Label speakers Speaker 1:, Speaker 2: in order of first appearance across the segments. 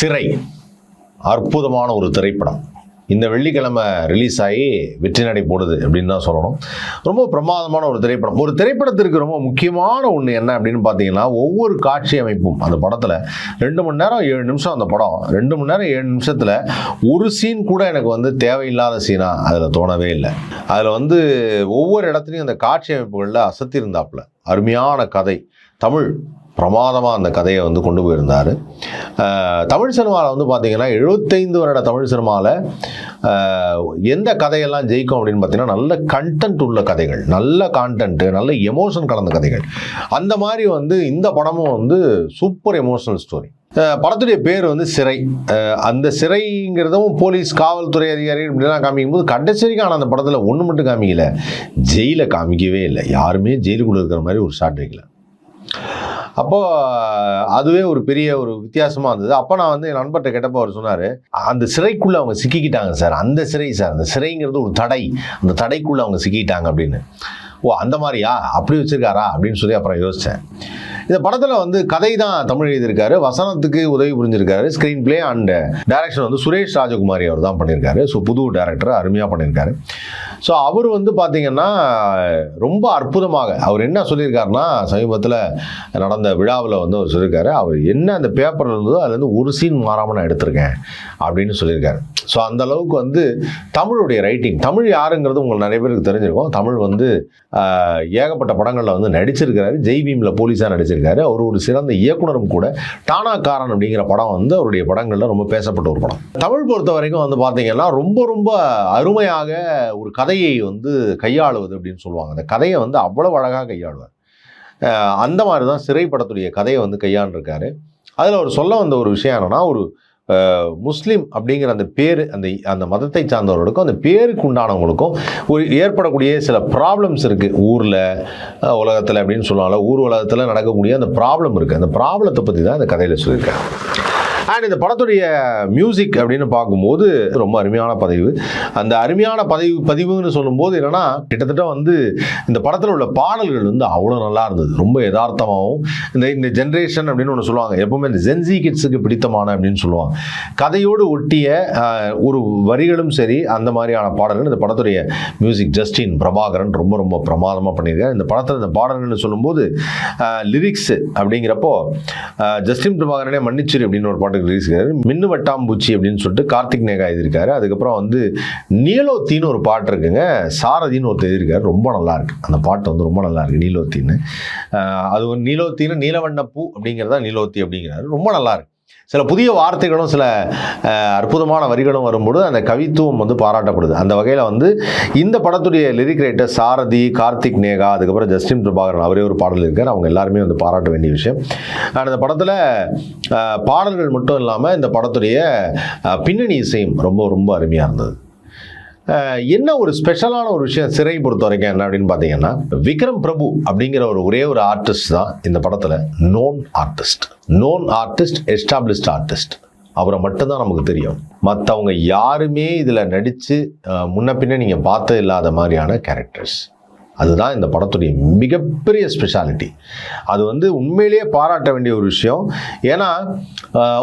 Speaker 1: சிறை. அற்புதமான ஒரு திரைப்படம். இந்த வெள்ளிக்கிழமை ரிலீஸ் ஆகி வெற்றி நடை போடுது அப்படின்னு தான் சொல்லணும். ரொம்ப பிரமாதமான ஒரு திரைப்படம். ஒரு திரைப்படத்திற்கு ரொம்ப முக்கியமான ஒன்று என்ன அப்படின்னு பார்த்தீங்கன்னா ஒவ்வொரு காட்சி அமைப்பும் அந்த படத்தில் ரெண்டு மணி நேரம் ஏழு நிமிஷம் அந்த படம். ரெண்டு மணி நேரம் ஏழு நிமிஷத்தில் ஒரு சீன் கூட எனக்கு வந்து தேவையில்லாத சீனாக அதில் தோணவே இல்லை. அதில் வந்து ஒவ்வொரு இடத்துலையும் அந்த காட்சி அமைப்புகளில் அசத்தியிருந்தாப்புல அருமையான கதை. தமிழ் பிரமாதமாக அந்த கதையை வந்து கொண்டு போயிருந்தார். தமிழ் சினிமாவில் வந்து பார்த்தீங்கன்னா எழுபத்தைந்து வருட தமிழ் சினிமாவில் எந்த கதையெல்லாம் ஜெயிக்கும் அப்படின்னு பார்த்தீங்கன்னா நல்ல கண்டென்ட் உள்ள கதைகள் நல்ல கான்டென்ட்டு நல்ல எமோஷன் கலந்த கதைகள். அந்த மாதிரி வந்து இந்த படமும் வந்து சூப்பர் எமோஷனல் ஸ்டோரி படத்துடைய பேர் வந்து சிறை. அந்த சிறைங்கிறதும் போலீஸ் காவல்துறை அதிகாரி இப்படிலாம் காமிக்கும்போது கடைசி வரைக்கும் ஆனால் அந்த படத்தில் ஒன்று மட்டும் காமிக்கல. ஜெயிலை காமிக்கவே இல்லை. யாருமே ஜெயிலுக்குள்ளே இருக்கிற மாதிரி ஒரு ஷாட் வைக்கல அப்போ அதுவே ஒரு பெரிய ஒரு வித்தியாசமா இருந்தது. அப்போ நான் வந்து என் நண்பர்கிட்ட கேட்டப்போ அவர் சொன்னார் அந்த சிறைக்குள்ள அவங்க சிக்கிக்கிட்டாங்க சார். அந்த சிறை சார். அந்த சிறைங்கிறது ஒரு தடை. அந்த தடைக்குள்ள அவங்க சிக்கிக்கிட்டாங்க அப்படின்னு. ஓ அந்த மாதிரியா? அப்படி வச்சிருக்காரா? அப்படின்னு சொல்லி அப்புறம் யோசித்தேன் இந்த படத்தில் வந்து கதை தான் தமிழ் எழுதியிருக்காரு. வசனத்துக்கு உதவி புரிஞ்சிருக்காரு. ஸ்க்ரீன் பிளே அண்ட் டைரக்ஷன் வந்து சுரேஷ் ராஜகுமாரி அவர் தான் பண்ணியிருக்காரு. ஸோ புது டேரக்டர் அருமையாக பண்ணியிருக்காரு. ஸோ அவர் வந்து பார்த்தீங்கன்னா ரொம்ப அற்புதமாக அவர் என்ன சொல்லியிருக்காருன்னா சமீபத்தில் நடந்த விழாவில் வந்து அவர் சொல்லியிருக்காரு அவர் என்ன அந்த பேப்பரில் இருந்ததோ அதுலேருந்து ஒரு சீன் மாறாமல் நான் எடுத்திருக்கேன். அப்படின்னு சொல்லியிருக்காரு. ஸோ அந்த அளவுக்கு வந்து தமிழுடைய ரைட்டிங் தமிழ் யாருங்கிறது உங்களுக்கு நிறைய பேருக்கு தெரிஞ்சிருக்கும். தமிழ் வந்து ஏகப்பட்ட படங்களில் வந்து நடிச்சிருக்கிறாரு. ஜெய்பீமில் போலீஸாக நடிச்சிருக்காரு. அவர் ஒரு சிறந்த இயக்குனரும் கூட. டானாக்காரன் அப்படிங்கிற படம் வந்து அவருடைய படங்களில் ரொம்ப பேசப்பட்ட ஒரு படம். தமிழ் பொறுத்த வரைக்கும் வந்து பார்த்தீங்கன்னா ரொம்ப ரொம்ப அருமையாக ஒரு கதையை வந்து கையாளுவது அப்படின்னு சொல்லுவாங்க. அந்த கதையை வந்து அவ்வளோ அழகாக கையாளுவார். அந்த மாதிரி தான் சிறைப்படத்துடைய கதையை வந்து கையாண்டிருக்காரு. அதில் அவர் சொல்ல வந்த ஒரு விஷயம் என்னன்னா ஒரு முஸ்லீம் அப்படிங்கிற அந்த பேர் அந்த அந்த மதத்தை சார்ந்தவர்களுக்கும் அந்த பேருக்கு உண்டானவங்களுக்கும் ஒரு ஏற்படக்கூடிய சில ப்ராப்ளம்ஸ் இருக்குது ஊரில் உலகத்தில் அப்படின்னு சொல்லுவாங்கல்ல ஊர் உலகத்தில் நடக்கக்கூடிய அந்த ப்ராப்ளம் இருக்குது அந்த ப்ராப்ளத்தை பற்றி தான் இந்த கதையில் சொல்லியிருக்காங்க. அண்ட் இந்த படத்துடைய மியூசிக் அப்படின்னு பார்க்கும்போது ரொம்ப அருமையான பதிவு. அந்த அருமையான பதிவு பதிவுன்னு சொல்லும்போது என்னன்னா கிட்டத்தட்ட வந்து இந்த படத்தில் உள்ள பாடல்கள் வந்து அவ்வளோ நல்லா இருந்தது. ரொம்ப யதார்த்தமாகவும் இந்த இந்த ஜென்ரேஷன் அப்படின்னு ஒன்று சொல்லுவாங்க. எப்பவுமே இந்த ஜென்சி கிட்ஸுக்கு பிடித்தமான அப்படின்னு சொல்லுவாங்க. கதையோடு ஒட்டிய ஒரு வரிகளும் சரி அந்த மாதிரியான பாடல்கள் இந்த படத்துடைய மியூசிக் ஜஸ்டின் பிரபாகரன் ரொம்ப ரொம்ப பிரமாதமாக பண்ணியிருக்காரு. இந்த படத்தில் இந்த பாடல்கள்னு சொல்லும்போது லிரிக்ஸ் அப்படிங்கிறப்போ ஜஸ்டின் பிரபாகரனே மன்னிச்சிரு அப்படின்னு ஒரு பாட்டு பாட்டுக்கு ரிலீஸ் மின்னு வட்டாம்பூச்சி அப்படின்னு சொல்லிட்டு கார்த்திக் நேகா எழுதியிருக்காரு. அதுக்கப்புறம் வந்து நீலோத்தின்னு ஒரு பாட்டு இருக்குங்க. சாரதின்னு ஒருத்தர் எழுதியிருக்காரு. ரொம்ப நல்லா இருக்கு. அந்த பாட்டு வந்து ரொம்ப நல்லா இருக்கு. நீலோத்தின்னு. அது ஒரு நீலோத்தின்னு நீலவண்ண பூ அப்படிங்கிறதா நீலோத்தி அப்படிங்கிறாரு. ரொம்ப நல்லா இருக்கு. சில புதிய வார்த்தைகளும் சில அற்புதமான வரிகளும் வரும்போது அந்த கவித்துவம் வந்து பாராட்டப்படுது. அந்த வகையில் வந்து இந்த படத்துடைய லிரிக் ரைட்டர் சாரதி கார்த்திக் நேகா அதுக்கப்புறம் ஜஸ்டின் பிரபாகரன் அவரே ஒரு பாடல் இருக்கார். அவங்க எல்லாருமே வந்து பாராட்ட வேண்டிய விஷயம். ஆனால் இந்த படத்தில் பாடல்கள் மட்டும் இல்லாமல் இந்த படத்துடைய பின்னணி இசையும் ரொம்ப ரொம்ப அருமையாக இருந்தது. என்ன ஒரு ஸ்பெஷலான ஒரு விஷயம் சிறை பொறுத்த வரைக்கும் என்ன அப்படின்னு பார்த்தீங்கன்னா விக்ரம் பிரபு அப்படிங்கிற ஒரு ஒரே ஒரு ஆர்டிஸ்ட் தான் இந்த படத்தில் known artist known artist established artist அவரை மட்டும்தான் நமக்கு தெரியும். மற்றவங்க யாருமே இதில் நடித்து முன்ன பின்ன நீங்கள் பார்த்தது இல்லாத மாதிரியான கேரக்டர்ஸ் அதுதான் இந்த படத்துடைய மிகப்பெரிய ஸ்பெஷாலிட்டி அது வந்து உண்மையிலேயே பாராட்ட வேண்டிய ஒரு விஷயம். ஏன்னா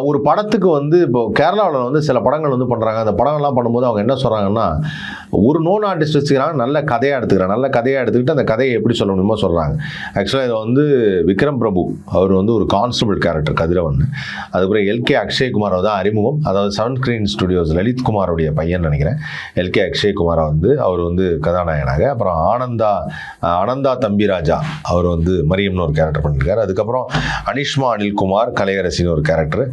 Speaker 1: ஒரு படத்துக்கு வந்து இப்போ கேரளாவில் வந்து சில படங்கள் வந்து பண்ணுறாங்க அந்த படங்கள்லாம் பண்ணும்போது அவங்க என்ன சொல்கிறாங்கன்னா ஒரு நோன் ஆர்டிஸ்ட் வச்சுக்கிறாங்க நல்ல கதையாக எடுத்துக்கிறாங்க. நல்ல கதையாக எடுத்துக்கிட்டு அந்த கதையை எப்படி சொல்ல முடியுமோ சொல்கிறாங்க ஆக்சுவலாக இதை வந்து விக்ரம் பிரபு அவர் வந்து ஒரு கான்ஸ்டபிள் கேரக்டர் கதிரவன். அதுக்கப்புறம் எல்கே அக்ஷய்குமார் தான் அறிமுகம். அதாவது செவன் ஸ்க்ரீன் ஸ்டுடியோஸ் லலித்குமாருடைய பையன் நினைக்கிறேன். எல்கே அக்ஷய்குமாரை வந்து அவர் வந்து கதாநாயகனாக. அப்புறம் ஆனந்தா ஆனந்தா தம்பிராஜா அவர் வந்து மரியம்னு ஒரு கேரக்டர் பண்ணியிருக்காரு. அதுக்கப்புறம் அனிஷ்மா அனில்குமார் கலையரசின்னு ஒரு கேரக்டர்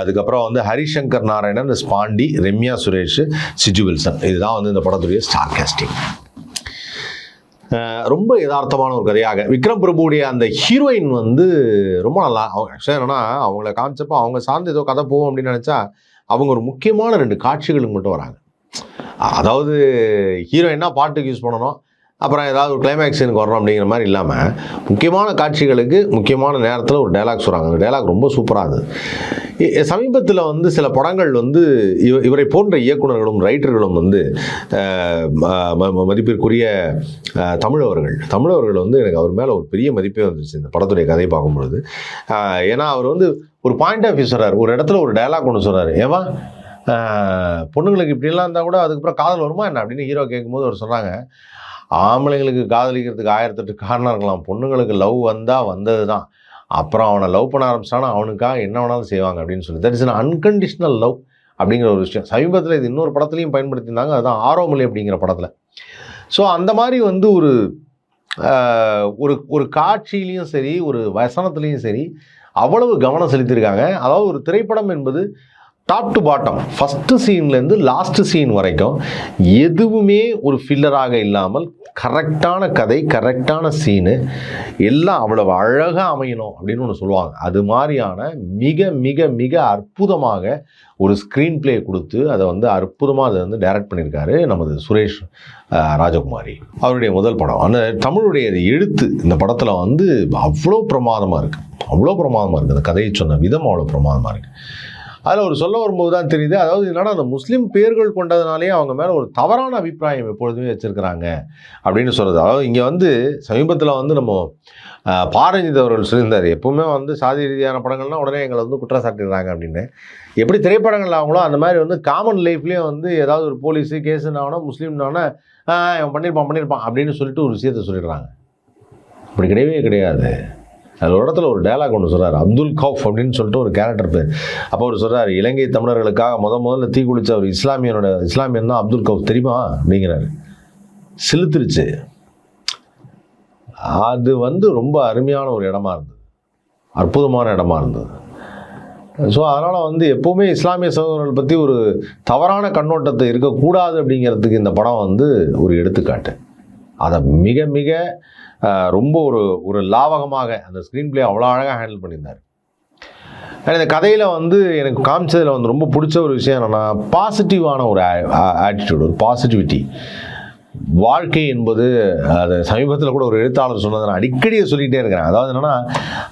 Speaker 1: அதுக்கப்புறம் வந்து ஹரிசங்கர் நாராயணன் ஸ்பாண்டி ரெம்யா சுரேஷ் சிஜு வில்சன். இதுதான் வந்து இந்த படத்துடைய ஸ்டார் கேஸ்டிங் ரொம்ப யதார்த்தமான ஒரு கதையாக விக்ரம் பிரபுடைய அந்த ஹீரோயின் வந்து ரொம்ப நல்லா அவங்க ஆக்சுவலாக என்னன்னா அவங்கள காமிச்சப்போ அவங்க சார்ந்து ஏதோ கதை போகும் அப்படின்னு நினச்சா அவங்க ஒரு முக்கியமான ரெண்டு காட்சிகளுக்கு மட்டும் வராங்க. அதாவது ஹீரோயின்னா பாட்டுக்கு யூஸ் பண்ணணும். அப்புறம் ஏதாவது ஒரு கிளைமேக்ஸ் எனக்கு வரணும் அப்படிங்கிற மாதிரி இல்லாமல் முக்கியமான காட்சிகளுக்கு முக்கியமான நேரத்தில் ஒரு டைலாக் சொல்கிறாங்க அந்த டைலாக் ரொம்ப சூப்பராக இருந்தது சமீபத்தில் வந்து சில படங்கள் வந்து இவ இவரை போன்ற இயக்குனர்களும் ரைட்டர்களும் வந்து மதிப்பிற்குரிய தமிழவர்கள் தமிழவர்கள் வந்து எனக்கு அவர் மேலே ஒரு பெரிய மதிப்பே வந்துச்சு இந்த படத்துடைய கதையை பார்க்கும்பொழுது. ஏன்னா அவர் வந்து ஒரு பாயிண்ட் ஆஃப் வியூ சொல்கிறார் ஒரு இடத்துல ஒரு டைலாக் ஒன்று சொல்கிறார் ஏவா பொண்ணுங்களுக்கு இப்படிலாம் இருந்தால் கூட அதுக்கப்புறம் காதல் வருமா என்ன? அப்படின்னு ஹீரோ கேட்கும்போது அவர் சொல்கிறாங்க ஆம்பளைங்களுக்கு காதலிக்கிறதுக்கு ஆயிரத்தெட்டு காரணம் இருக்கலாம். பொண்ணுங்களுக்கு லவ் வந்தால் வந்தது தான் அப்புறம் அவனை லவ் பண்ண ஆரம்பிச்சானா அவனுக்காக என்ன வேணாலும் செய்வாங்க அப்படின்னு சொல்லி. That is an unconditional love அப்படிங்கிற ஒரு விஷயம். சமீபத்தில் இது இன்னொரு படத்துலையும் பயன்படுத்தியிருந்தாங்க. அதுதான் ஆரோமலை அப்படிங்கிற படத்தில். ஸோ அந்த மாதிரி வந்து ஒரு ஒரு ஒரு காட்சியிலையும் சரி ஒரு வசனத்துலேயும் சரி அவ்வளவு கவனம் செலுத்தியிருக்காங்க. அதாவது ஒரு திரைப்படம் என்பது டாப் டு பாட்டம் ஃபஸ்ட்டு சீன்லேருந்து லாஸ்ட் சீன் வரைக்கும் எதுவுமே ஒரு ஃபில்லராக இல்லாமல் கரெக்டான கதை கரெக்டான சீனு எல்லாம் அவ்வளவு அழகாக அமையணும் அப்படின்னு ஒன்று சொல்லுவாங்க. அது மாதிரியான மிக மிக மிக அற்புதமாக ஒரு ஸ்க்ரீன் ப்ளே கொடுத்து அதை வந்து அற்புதமாக அதை வந்து டைரக்ட் பண்ணியிருக்காரு நமது சுரேஷ் ராஜகுமாரி. அவருடைய முதல் படம். அந்த தமிழுடைய எழுத்து இந்த படத்தில் வந்து அவ்வளோ பிரமாதமாக இருக்குது அவ்வளோ பிரமாதமாக இருக்குது அந்த கதையை சொன்ன விதம் அவ்வளோ பிரமாதமாக இருக்குது அதில் ஒரு சொல்ல வரும்போது தான் தெரியுது. அதாவது என்னடா அந்த முஸ்லீம் பேர்கள் கொண்டதுனாலே அவங்க மேலே ஒரு தவறான அபிப்பிராயம் எப்பொழுதுமே வச்சுருக்கிறாங்க அப்படின்னு சொல்கிறது அதாவது இங்கே வந்து சமீபத்தில் வந்து நம்ம பாரஞ்சித் அவர்கள் சொல்லியிருந்தார் எப்பவுமே வந்து சாதி ரீதியான படங்கள்லாம் உடனே எங்களை வந்து குற்றம் சாட்டிடுறாங்க அப்படின்னு. எப்படி திரைப்படங்கள் ஆகங்களோ அந்த மாதிரி வந்து காமன் லைஃப்லேயே வந்து ஏதாவது ஒரு போலீஸு கேஸுனாவனா முஸ்லீம்னாவனா இவன் பண்ணியிருப்பான் பண்ணியிருப்பான் அப்படின்னு சொல்லிட்டு ஒரு விஷயத்த சொல்லிடுறாங்க. அப்படி கிடையவே கிடையாது. அது ஒரு இடத்துல ஒரு டயலாக் ஒன்று சொல்கிறார் அப்துல் கவுஃப் அப்படின்னு சொல்லிட்டு ஒரு கேரக்டர் பேர். அப்போ அவர் சொல்கிறார் இலங்கை தமிழர்களுக்காக முத முதல்ல தீ குளித்த ஒரு இஸ்லாமியனோட இஸ்லாமியன் தான் அப்துல் கவுஃப் தெரியுமா? அப்படிங்கிறாரு. சிலுத்துருச்சு. அது வந்து ரொம்ப அருமையான ஒரு இடமா இருந்தது. அற்புதமான இடமா இருந்தது. ஸோ அதனால் வந்து எப்போவுமே இஸ்லாமிய சகோதரர்கள் பற்றி ஒரு தவறான கண்ணோட்டத்தை இருக்கக்கூடாது அப்படிங்கிறதுக்கு இந்த படம் வந்து ஒரு எடுத்துக்காட்டு. அதை மிக மிக ரொம்ப ஒரு ஒரு லாவகமாக அந்த ஸ்க்ரீன் பிளே அவ்வளோ அழகாக ஹேண்டில் பண்ணியிருந்தார். இந்த கதையில் வந்து எனக்கு காமிச்சதில் வந்து ரொம்ப பிடிச்ச ஒரு விஷயம் என்னென்னா பாசிட்டிவான ஒரு ஆட்டிடியூட் ஒரு பாசிட்டிவிட்டி வாழ்க்கை என்பது அது சமீபத்தில் கூட ஒரு எழுத்தாளர் சொன்னதை நான் அடிக்கடி சொல்லிகிட்டே இருக்கிறேன். அதாவது என்னென்னா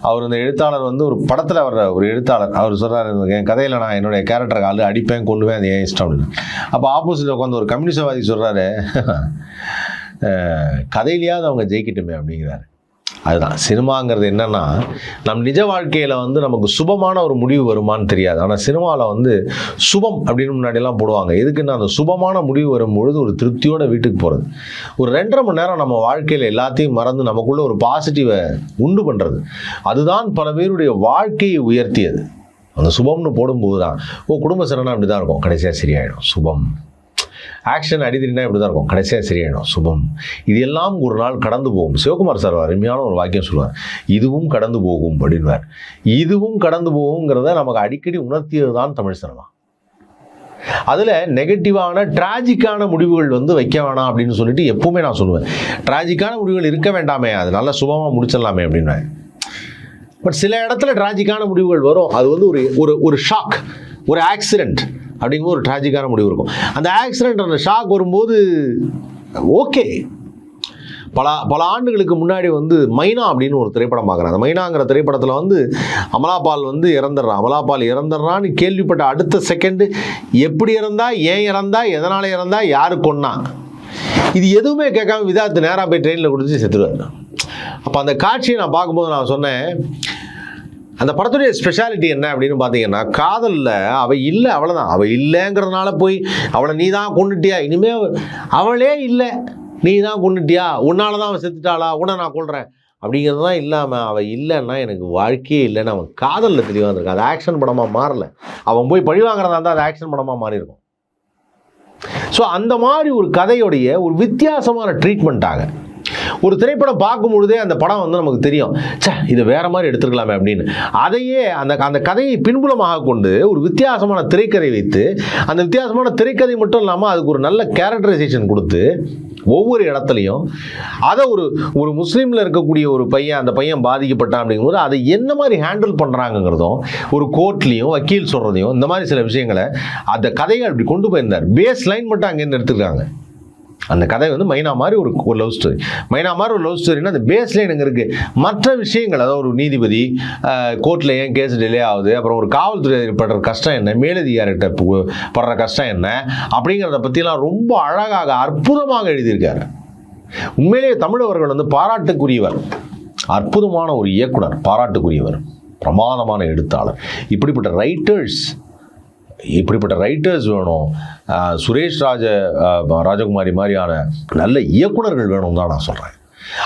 Speaker 1: அவர் இந்த எழுத்தாளர் வந்து ஒரு படத்தில் வர்ற ஒரு எழுத்தாளர். அவர் சொல்கிறார் என் கதையில் நான் என்னுடைய கேரக்டரை காலு அடிப்பேன் கொள்ளுவேன் அது ஏன் இஷ்டம்? அப்படின்னு. அப்போ ஆப்போசிட்டில் உட்காந்து ஒரு கம்யூனிஸ்டவாதி சொல்கிறாரு கதையிலையாவது அவங்க ஜெயிக்கட்டுமே அப்படிங்கிறாரு. அதுதான். சினிமாங்கிறது என்னன்னா நம் நிஜ வாழ்க்கையில் வந்து நமக்கு சுபமான ஒரு முடிவு வருமான்னு தெரியாது. ஆனால் சினிமாவில் வந்து சுபம் அப்படின்னு முன்னாடியெல்லாம் போடுவாங்க. எதுக்குன்னா அந்த சுபமான முடிவு வரும்பொழுது ஒரு திருப்தியோட வீட்டுக்கு போகிறது ஒரு ரெண்டரை மணி நேரம் நம்ம வாழ்க்கையில் எல்லாத்தையும் மறந்து நமக்குள்ளே ஒரு பாசிட்டிவை உண்டு பண்ணுறது அதுதான் பல பேருடைய வாழ்க்கையை உயர்த்தியது. அந்த சுபம்னு போடும்போது தான் ஓ குடும்ப சரணா அப்படி தான் இருக்கும். கடைசியாக சரியாயிடும். சுபம். ஆக்ஷன் அடிதிரினா இப்படி தான் இருக்கும். கடைசியாக சரியாயிடும். சுபம். இது எல்லாம் ஒரு நாள் கடந்து போகும். சிவகுமார் சார் அருமையான ஒரு வாக்கியம் சொல்லுவார். இதுவும் கடந்து போகும் அப்படின்வார் இதுவும் கடந்து போகுங்கிறத நமக்கு அடிக்கடி உணர்த்தியது தான் தமிழ் சினிமா. அதில் நெகட்டிவான டிராஜிக்கான முடிவுகள் வந்து வைக்க வேணாம் அப்படின்னு சொல்லிட்டு எப்பவுமே நான் சொல்லுவேன். டிராஜிக்கான முடிவுகள் இருக்க வேண்டாமே. அது நல்ல சுபமாக முடிச்சிடலாமே அப்படின்னு பட் சில இடத்துல டிராஜிக்கான முடிவுகள் வரும். அது வந்து ஒரு ஒரு ஒரு ஷாக் ஒரு ஆக்சிடென்ட் அப்படிங்கும்போது ஒரு ட்ராஜிக்கான முடிவு இருக்கும். அந்த ஆக்சிடென்ட் அந்த ஷாக் வரும்போது ஓகே பல பல ஆண்டுகளுக்கு முன்னாடி வந்து மைனா அப்படின்னு ஒரு திரைப்படம் பார்க்குறேன். அந்த மைனாங்கிற திரைப்படத்தில் வந்து அமலாபால் வந்து இறந்துடுறான். அமலாபால் இறந்துடுறான்னு கேள்விப்பட்ட அடுத்த செகண்டு எப்படி இறந்தா ஏன் இறந்தா எதனால் இறந்தா யாரு கொன்னா? இது எதுவுமே கேட்காம விதாத்து நேராக போய் ட்ரெயினில் கொடுத்து செத்துருவார் அப்போ அந்த காட்சியை நான் பார்க்கும்போது நான் சொன்னேன் அந்த படத்துடைய ஸ்பெஷாலிட்டி என்ன அப்படின்னு பார்த்தீங்கன்னா காதலில் அவள் இல்லை அவ்வளோதான் அவள் இல்லைங்கிறதுனால போய் அவளை நீ தான் கொண்டுட்டியா இனிமே அவளே இல்லை. நீ தான் கொண்டுட்டியா உன்னால தான் அவன் செத்துட்டாளா? உன்னை நான் கொள்கிறேன் அப்படிங்கிறது தான் இல்லாமல் அவள் இல்லைன்னா எனக்கு வாழ்க்கையே இல்லைன்னு அவன் காதலில் தெளிவாக இருந்திருக்கு அது ஆக்ஷன் படமாக மாறல. அவன் போய் பழி வாங்குறதா இருந்தால் அது ஆக்ஷன் படமாக மாறி இருக்கும் ஸோ அந்த மாதிரி ஒரு கதையுடைய ஒரு வித்தியாசமான ட்ரீட்மெண்ட்டாக ஒரு திரைப்படம் பார்க்கும் பொழுதே அந்த படம் வந்து நமக்கு தெரியும். சே இதை வேற மாதிரி எடுத்துருக்கலாமே அப்படின்னு. அதையே அந்த அந்த கதையை பின்புலமாக கொண்டு ஒரு வித்தியாசமான திரைக்கதை வைத்து அந்த வித்தியாசமான திரைக்கதை மட்டும் இல்லாமல் அதுக்கு ஒரு நல்ல கேரக்டரைசேஷன் கொடுத்து ஒவ்வொரு இடத்துலையும் அதை ஒரு ஒரு முஸ்லீமில் இருக்கக்கூடிய ஒரு பையன் அந்த பையன் பாதிக்கப்பட்டான் அப்படிங்கும்போது அதை என்ன மாதிரி ஹேண்டில் பண்ணுறாங்கங்கிறதும் ஒரு கோர்ட்லேயும் வக்கீல் சொல்கிறதையும் இந்த மாதிரி சில விஷயங்களை அந்த கதையை அப்படி கொண்டு போயிருந்தார். பேஸ் லைன் மட்டும் அங்கேருந்து எடுத்துருக்காங்க. அந்த கதை வந்து மைனா மாதிரி ஒரு ஒரு லவ் ஸ்டோரி மைனா மாதிரி ஒரு லவ் ஸ்டோரினா அந்த பேஸ்லேயே எனக்கு இருக்குது மற்ற விஷயங்கள் அதாவது ஒரு நீதிபதி கோர்ட்டில் ஏன் கேஸ் டிலே ஆகுது அப்புறம் ஒரு காவல்துறை படுற கஷ்டம் என்ன மேலதிகாரிகிட்ட பு- படுற கஷ்டம் என்ன அப்படிங்கிறத பற்றிலாம் ரொம்ப அழகாக அற்புதமாக எழுதியிருக்காரு. உண்மையிலேயே தமிழவர்கள் வந்து பாராட்டுக்குரியவர். அற்புதமான ஒரு இயக்குனர் பாராட்டுக்குரியவர் பிரமாதமான எழுத்தாளர். இப்படிப்பட்ட ரைட்டர்ஸ் இப்படிப்பட்ட ரைட்டர்ஸ் வேணும். சுரேஷ் ராஜ ராஜகுமாரி மாதிரியான நல்ல இயக்குனர்கள் வேணும் தான் நான் சொல்கிறேன்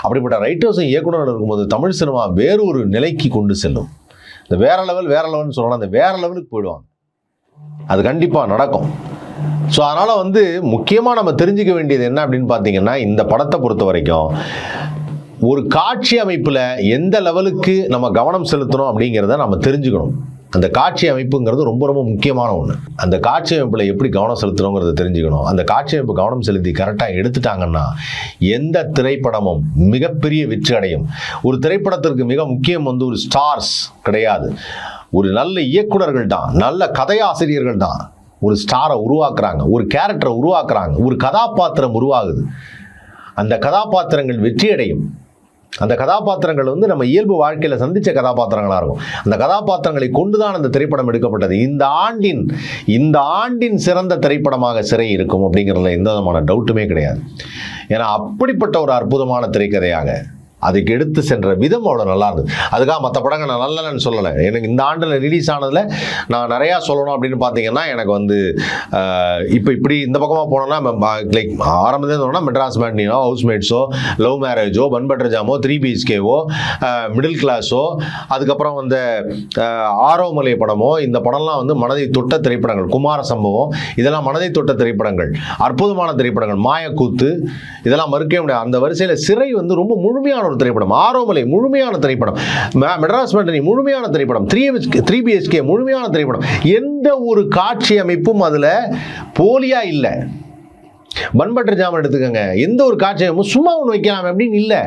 Speaker 1: அப்படிப்பட்ட ரைட்டர்ஸும் இயக்குனர்கள் இருக்கும்போது தமிழ் சினிமா வேறு ஒரு நிலைக்கு கொண்டு செல்லும். இந்த வேற லெவல் வேற லெவல்னு சொல்லலாம் அந்த வேற லெவலுக்கு போயிடுவாங்க. அது கண்டிப்பாக நடக்கும். ஸோ அதனால் வந்து முக்கியமாக நம்ம தெரிஞ்சுக்க வேண்டியது என்ன அப்படின்னு பார்த்தீங்கன்னா இந்த படத்தை பொறுத்த வரைக்கும் ஒரு காட்சி அமைப்பில் எந்த லெவலுக்கு நம்ம கவனம் செலுத்தணும் அப்படிங்கிறத நம்ம தெரிஞ்சுக்கணும். அந்த காட்சி அமைப்புங்கிறது ரொம்ப ரொம்ப முக்கியமான ஒன்று அந்த காட்சி அமைப்பில் எப்படி கவனம் செலுத்தணுங்கிறத தெரிஞ்சுக்கணும். அந்த காட்சி அமைப்பு கவனம் செலுத்தி கரெக்டாக எடுத்துட்டாங்கன்னா எந்த திரைப்படமும் மிகப்பெரிய வெற்றி அடையும். ஒரு திரைப்படத்திற்கு மிக முக்கியம் வந்து ஒரு ஸ்டார்ஸ் கிடையாது. ஒரு நல்ல இயக்குனர்கள் தான் நல்ல கதையாசிரியர்கள் தான் ஒரு ஸ்டாரை உருவாக்குறாங்க. ஒரு கேரக்டரை உருவாக்குறாங்க. ஒரு கதாபாத்திரம் உருவாகுது. அந்த கதாபாத்திரங்கள் வெற்றியடையும் அந்த கதாபாத்திரங்கள் வந்து நம்ம இயல்பு வாழ்க்கையில் சந்தித்த கதாபாத்திரங்களாக இருக்கும். அந்த கதாபாத்திரங்களை கொண்டு தான் அந்த திரைப்படம் எடுக்கப்பட்டது. இந்த ஆண்டின் இந்த ஆண்டின் சிறந்த திரைப்படமாக சிறை இருக்கும் அப்படிங்கிறதுல எந்த விதமான டவுட்டுமே கிடையாது. ஏன்னா அப்படிப்பட்ட ஒரு அற்புதமான திரைக்கதையாக அதுக்கு எடுத்து சென்ற விதம் அவ்வளோ நல்லா இருந்தது. அதுக்காக மற்ற படங்கள் நான் நல்லலன்னு சொல்லலை. எனக்கு இந்த ஆண்டில் ரிலீஸ் ஆனதில் நான் நிறையா சொல்லணும் அப்படின்னு பார்த்தீங்கன்னா எனக்கு வந்து இப்போ இப்படி இந்த பக்கமாக போனோம்னா லைக் ஆரம்பத்தில் சொன்னால் மெட்ராஸ் மேட்னியோ ஹவுஸ் மேட்ஸோ லவ் மேரேஜோ பன்பட்டர் ஜாமோ த்ரீ பிஹெச்கேவோ மிடில் கிளாஸோ அதுக்கப்புறம் அந்த ஆரோமலை படமோ இந்த படம்லாம் வந்து மனதை தொட்ட திரைப்படங்கள் குமார சம்பவம் இதெல்லாம் மனதை தொட்ட திரைப்படங்கள் அற்புதமான திரைப்படங்கள் மாயக்கூத்து இதெல்லாம் மறுக்கவே முடியாது. அந்த வரிசையில் சிறை வந்து ரொம்ப முழுமையான ஒரு திரைப்படம் ஆரோமலை முழுமையான திரைப்படம் மெட்ராஸ் மேட்டனி முழுமையான திரைப்படம் த்ரீ த்ரீ பிஹெச்கே முழுமையான திரைப்படம் எந்த ஒரு காட்சி அமைப்பும் அதில் போலியா இல்லை. பன்பட்டர் ஜாமன் எடுத்துக்கோங்க. எந்த ஒரு காட்சி அமைப்பும் சும்மா ஒன்று வைக்கலாம் அப்படின்னு இல்லை.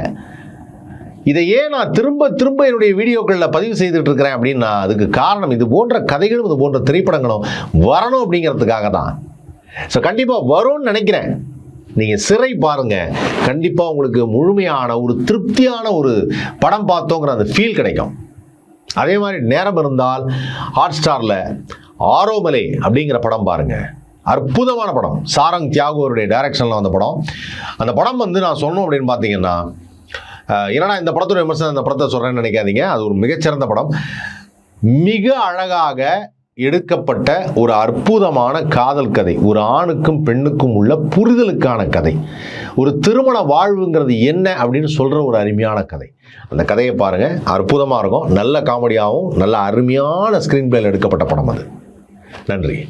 Speaker 1: இதை ஏன் நான் திரும்ப திரும்ப என்னுடைய வீடியோக்களில் பதிவு செய்துட்டு இருக்கிறேன் அப்படின்னா அதுக்கு காரணம் இது போன்ற கதைகளும் இது போன்ற திரைப்படங்களும் வரணும் அப்படிங்கிறதுக்காக தான் ஸோ கண்டிப்பாக வரும்னு நினைக்கிறேன். நீங்கள் சிறை பாருங்க. கண்டிப்பாக உங்களுக்கு முழுமையான ஒரு திருப்தியான ஒரு படம் பார்த்தோங்கிற அந்த ஃபீல் கிடைக்கும். அதே மாதிரி நேரம் இருந்தால் ஹாட் ஸ்டாரில் ஆரோமலை அப்படிங்கிற படம் பாருங்கள் அற்புதமான படம். சாரங் தியாகோருடைய டைரக்ஷனில் வந்த படம். அந்த படம் வந்து நான் சொன்னோம் அப்படின்னு பார்த்தீங்கன்னா ஏன்னா இந்த படத்தோட விமர்சனம் இந்த படத்தை சொல்கிறேன்னு நினைக்காதீங்க. அது ஒரு மிகச்சிறந்த படம். மிக அழகாக எடுக்கப்பட்ட ஒரு அற்புதமான காதல் கதை. ஒரு ஆணுக்கும் பெண்ணுக்கும் உள்ள புரிதலுக்கான கதை. ஒரு திருமண வாழ்வுங்கிறது என்ன அப்படின்னு சொல்கிற ஒரு அருமையான கதை. அந்த கதையை பாருங்கள் அற்புதமாக இருக்கும். நல்ல காமெடியாகவும் நல்ல அருமையான ஸ்க்ரீன் பிளேயில் எடுக்கப்பட்ட படம் அது. நன்றி.